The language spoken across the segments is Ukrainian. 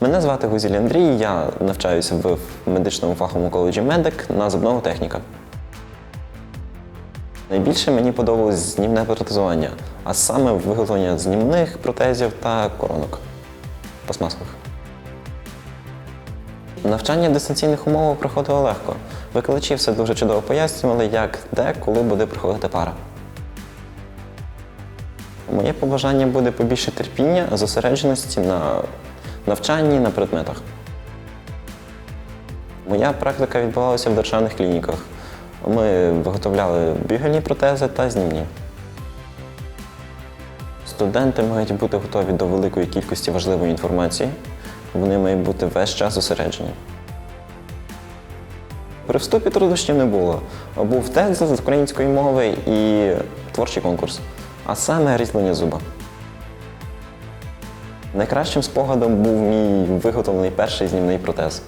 Мене звати Гузіль Андрій, я навчаюся в медичному фаховому коледжі медик на зубного техніка. Найбільше мені подобалось знімне протезування, а саме виготовлення знімних протезів та коронок пластмасових. Навчання в дистанційних умовах проходило легко. Викладачі все дуже чудово пояснювали, як, де, коли буде проходити пара. Моє побажання буде побільше терпіння, зосередженості на навчанні, на предметах. Моя практика відбувалася в державних клініках. Ми виготовляли бігальні протези та знімні. Студенти мають бути готові до великої кількості важливої інформації. Вони мають бути весь час зосереджені. При вступі труднощів не було. Був тест з української мови і творчий конкурс, а саме різьблення зуба. Найкращим спогадом був мій виготовлений перший знімний протез.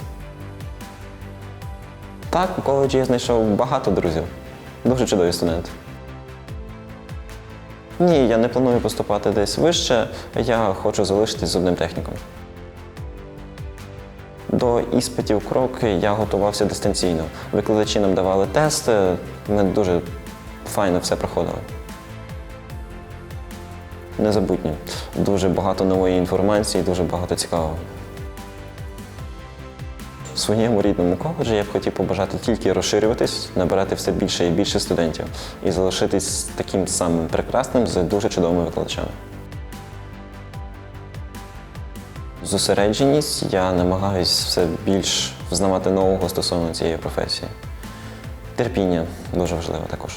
Так, у коледжі я знайшов багато друзів. Дуже чудові студенти. Ні, я не планую поступати десь вище, я хочу залишитись з одним техніком. До іспитів кроки я готувався дистанційно. Викладачі нам давали тести, ми дуже файно все проходили. Незабутні. Дуже багато нової інформації, дуже багато цікавого. В своєму рідному коледжі я б хотів побажати тільки розширюватись, набирати все більше і більше студентів і залишитись таким самим прекрасним з дуже чудовими викладачами. Зосередженість я намагаюся все більш взнавати нового стосовно цієї професії. Терпіння дуже важливо також.